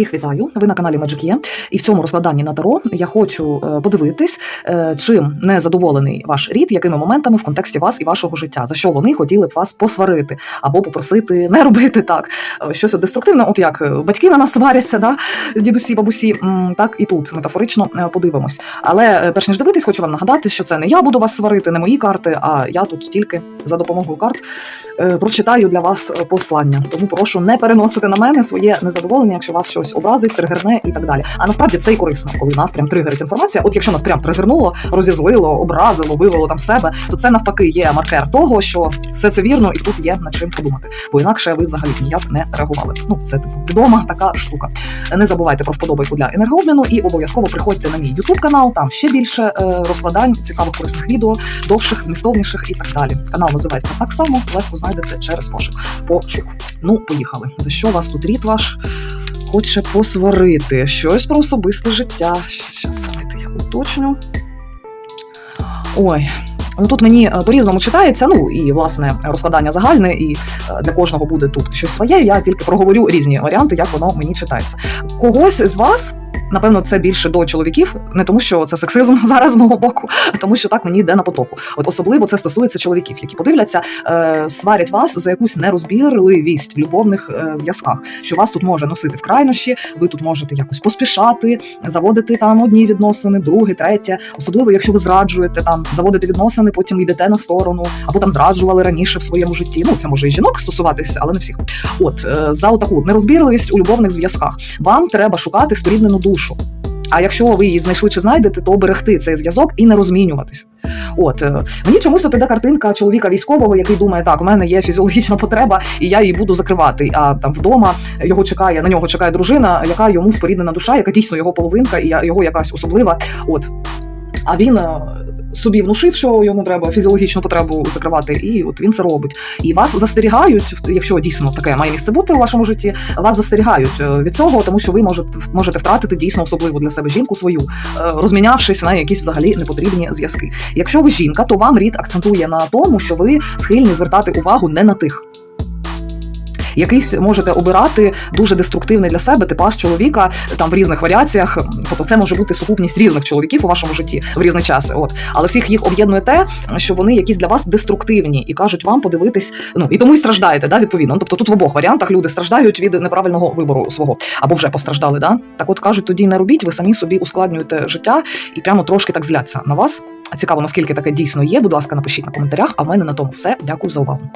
всіх вітаю. Ви на каналі Magic І в цьому розкладанні на таро я хочу е, подивитись, е, чим не задоволений ваш рід, якими моментами в контексті вас і вашого життя, за що вони хотіли б вас посварити або попросити не робити так. Е, Щось деструктивне, от як батьки на нас сваряться, да? дідусі, бабусі, так і тут метафорично подивимось. Але перш ніж дивитись, хочу вам нагадати, що це не я буду вас сварити, не мої карти, а я тут тільки за допомогою карт прочитаю для вас послання. Тому прошу не переносити на мене своє незадоволення, якщо вас щось образить, тригерне і так далі. А насправді це і корисно, коли нас прям тригерить інформація. От якщо нас прям тригернуло, розізлило, образило, вивело там себе, то це навпаки є маркер того, що все це вірно, і тут є над чим подумати. Бо інакше ви взагалі ніяк не реагували. Ну це типу відома така штука. Не забувайте про вподобайку для енергообміну і обов'язково приходьте на мій YouTube канал. Там ще більше е, розкладань, цікавих корисних відео, довших, змістовніших і так далі. Канал називається так само, легко знайдете через пошук. Пошук. Ну, поїхали. За що вас тут рід ваш? Хоче посварити щось про особисте життя. Щас давайте я уточню. Ой. Ну тут мені е, по-різному читається, ну і власне розкладання загальне, і е, для кожного буде тут щось своє. Я тільки проговорю різні варіанти, як воно мені читається. Когось з вас. Напевно, це більше до чоловіків, не тому, що це сексизм зараз з мого боку, а тому що так мені йде на потоку. От особливо це стосується чоловіків, які подивляться, е, сварять вас за якусь нерозбірливість в любовних е, зв'язках, що вас тут може носити в крайнощі, ви тут можете якось поспішати, заводити там одні відносини, другі, третє. Особливо, якщо ви зраджуєте там, заводите відносини, потім йдете на сторону, або там зраджували раніше в своєму житті. Ну це може і жінок стосуватися, але не всіх. От е, за таку нерозбірливість у любовних зв'язках вам треба шукати споріднену душу. А якщо ви її знайшли чи знайдете, то оберегти цей зв'язок і не розмінюватися. От е, мені чомусь іде картинка чоловіка військового, який думає, так, у мене є фізіологічна потреба, і я її буду закривати. А там вдома його чекає, на нього чекає дружина, яка йому споріднена душа, яка дійсно його половинка, і його якась особлива. От. А він е, собі внушив, що йому треба фізіологічну потребу закривати, і от він це робить. І вас застерігають, якщо дійсно таке має місце бути у вашому житті, вас застерігають е, від цього, тому що ви можете можете втратити дійсно особливу для себе жінку свою, е, розмінявшись на якісь взагалі непотрібні зв'язки. Якщо ви жінка, то вам рід акцентує на тому, що ви схильні звертати увагу не на тих. Якийсь можете обирати дуже деструктивний для себе типаж чоловіка там в різних варіаціях. Тобто це може бути сукупність різних чоловіків у вашому житті в різні часи. От але всіх їх об'єднує те, що вони якісь для вас деструктивні і кажуть вам подивитись. Ну і тому і страждаєте, да, відповідно. Тобто тут в обох варіантах люди страждають від неправильного вибору свого або вже постраждали. Да? Так, от кажуть, тоді не робіть, ви самі собі ускладнюєте життя і прямо трошки так зляться на вас. Цікаво, наскільки таке дійсно є. Будь ласка, напишіть на коментарях. А в мене на тому все. Дякую за увагу.